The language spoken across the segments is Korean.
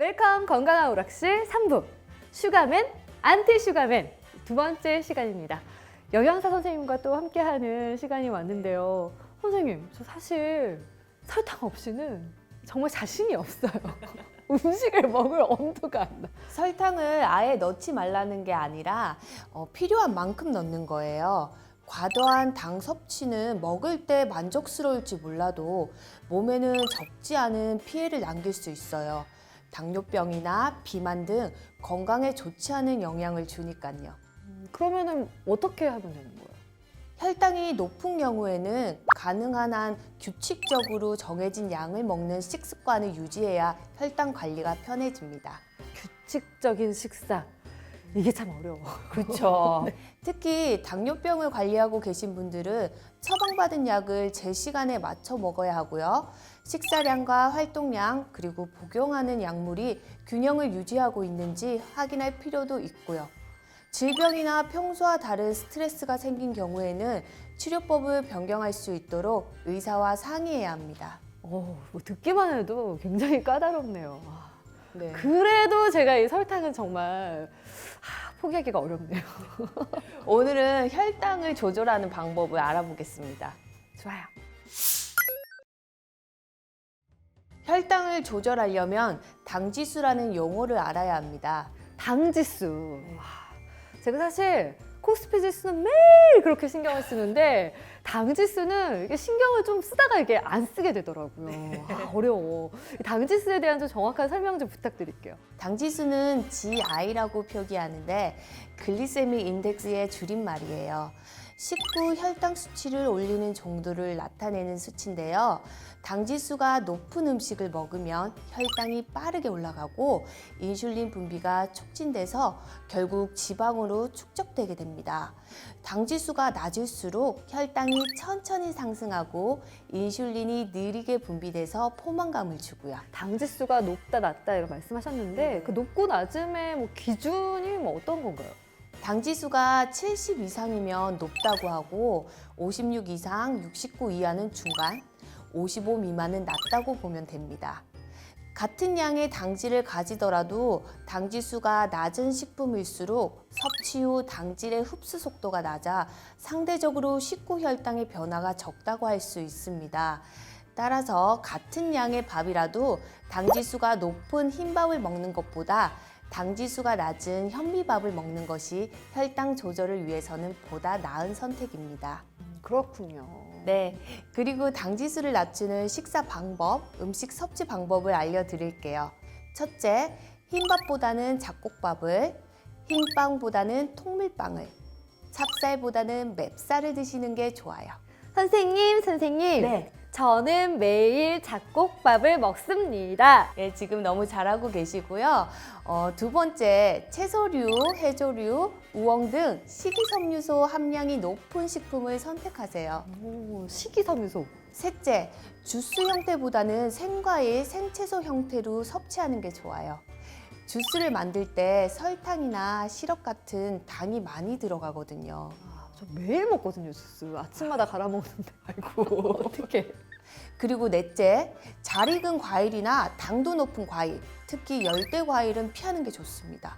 웰컴 건강한 오락실 3부 슈가맨 안티 슈가맨 두 번째 시간입니다. 영양사 선생님과 또 함께하는 시간이 왔는데요. 선생님, 저 사실 설탕 없이는 정말 자신이 없어요. 음식을 먹을 엄두가 안 나. 설탕을 아예 넣지 말라는 게 아니라 어, 필요한 만큼 넣는 거예요. 과도한 당 섭취는 먹을 때 만족스러울지 몰라도 몸에는 적지 않은 피해를 남길 수 있어요. 당뇨병이나 비만 등 건강에 좋지 않은 영향을 주니까요. 음, 그러면은 어떻게 하면 되는 거예요? 혈당이 높은 경우에는 가능한 한 규칙적으로 정해진 양을 먹는 식습관을 유지해야 혈당 관리가 편해집니다. 규칙적인 식사. 이게 참 어려워. 그렇죠. 특히 당뇨병을 관리하고 계신 분들은 처방받은 약을 제 시간에 맞춰 먹어야 하고요. 식사량과 활동량 그리고 복용하는 약물이 균형을 유지하고 있는지 확인할 필요도 있고요. 질병이나 평소와 다른 스트레스가 생긴 경우에는 치료법을 변경할 수 있도록 의사와 상의해야 합니다. 어, 뭐 듣기만 해도 굉장히 까다롭네요. 아, 네. 그래 도 제가 이 설탕은 정말 하, 포기하기가 어렵네요. 오늘은 혈당을 조절하는 방법을 알아보겠습니다. 좋아요. 혈당을 조절하려면 당지수라는 용어를 알아야 합니다. 당 지수. 와, 제가 사실 코스피 지수는 매일 그렇게 신경을 쓰는데 당 지수는 이게 신경을 좀 쓰다가 이게 안 쓰게 되더라고요. 아, 어려워. 이 당지수에 대한 좀 정확한 설명 좀 부탁드릴게요. 당지수는 GI라고 표기하는데 글리세믹 인덱스의 줄임말이에요. 식후 혈당 수치를 올리는 정도를 나타내는 수치인데요. 당지수가 높은 음식을 먹으면 혈당이 빠르게 올라가고 인슐린 분비가 촉진돼서 결국 지방으로 축적되게 됩니다. 당지수가 낮을수록 혈당이 천천히 상승하고 인슐린이 느리게 분비돼서 포만감을 주고요. 당지수가 높다 낮다 이런 말씀하셨는데 그 높고 낮음의 뭐 기준이 뭐 어떤 건가요? 당지수가 70 이상이면 높다고 하고 56 이상, 69 이하는 중간, 55 미만은 낮다고 보면 됩니다. 같은 양의 당질을 가지더라도 당지수가 낮은 식품일수록 섭취 후 당질의 흡수 속도가 낮아 상대적으로 식후 혈당의 변화가 적다고 할 수 있습니다. 따라서 같은 양의 밥이라도 당지수가 높은 흰밥을 먹는 것보다 당지수가 낮은 현미밥을 먹는 것이 혈당 조절을 위해서는 보다 나은 선택입니다. 음, 그렇군요. 네, 그리고 당지수를 낮추는 식사 방법, 음식 섭취 방법을 알려드릴게요. 첫째, 흰밥보다는 잡곡밥을, 흰빵보다는 통밀빵을, 찹쌀보다는 맵쌀을 드시는 게 좋아요. 선생님, 선생님. 네. 저는 매일 잡곡밥을 먹습니다. 네, 지금 너무 잘하고 계시고요. 어, 두 번째, 채소류, 해조류, 우엉 등 식이섬유소 함량이 높은 식품을 선택하세요. 오, 식이섬유소. 셋째, 주스 형태보다는 생과일, 생채소 형태로 섭취하는 게 좋아요. 주스를 만들 때 설탕이나 시럽 같은 당이 많이 들어가거든요. 아, 저 매일 먹거든요, 주스. 아침마다 갈아 먹는데. 아이고, 어떡해. 그리고 넷째, 잘 익은 과일이나 당도 높은 과일, 특히 열대 과일은 피하는 게 좋습니다.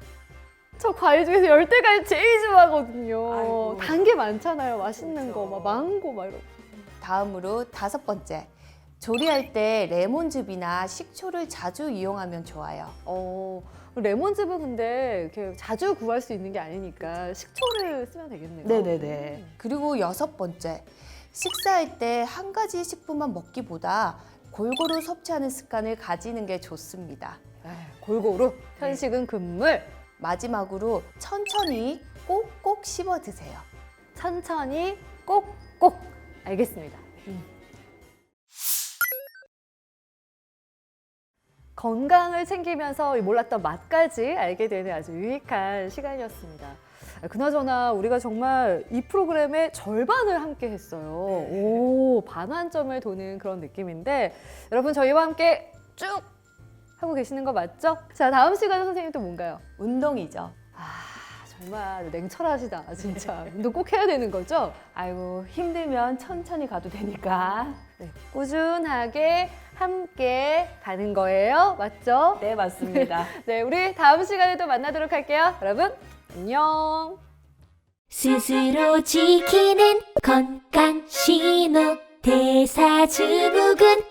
저 과일 중에서 열대과일 제일 좋아하거든요. 아이고. 단 게 많잖아요. 맛있는 그렇죠. 거, 막 망고 막 이런. 다음으로 다섯 번째, 조리할 때 레몬즙이나 식초를 자주 이용하면 좋아요. 어, 레몬즙은 근데 이렇게 자주 구할 수 있는 게 아니니까 식초를 쓰면 되겠네요. 음. 그리고 여섯 번째, 식사할 때 한 가지 식품만 먹기보다 골고루 섭취하는 습관을 가지는 게 좋습니다. 에이, 골고루 편식은 금물. 마지막으로 천천히 꼭꼭 씹어 드세요. 천천히 꼭꼭 알겠습니다. 음. 건강을 챙기면서 이 몰랐던 맛까지 알게 되는 아주 유익한 시간이었습니다. 아, 그나저나 우리가 정말 이 프로그램의 절반을 함께 했어요. 오, 반환점을 도는 그런 느낌인데 여러분 저희와 함께 쭉 하고 계시는 거 맞죠? 자, 다음 시간은 선생님 또 뭔가요? 운동이죠. 아, 정말 냉철하시다, 진짜. 운동 꼭 해야 되는 거죠? 아이고 힘들면 천천히 가도 되니까. 네, 꾸준하게 함께 가는 거예요. 맞죠? 네, 맞습니다. 네, 우리 다음 시간에 또 만나도록 할게요. 여러분, 안녕. 스스로 지키는 건강 신호 대사증후군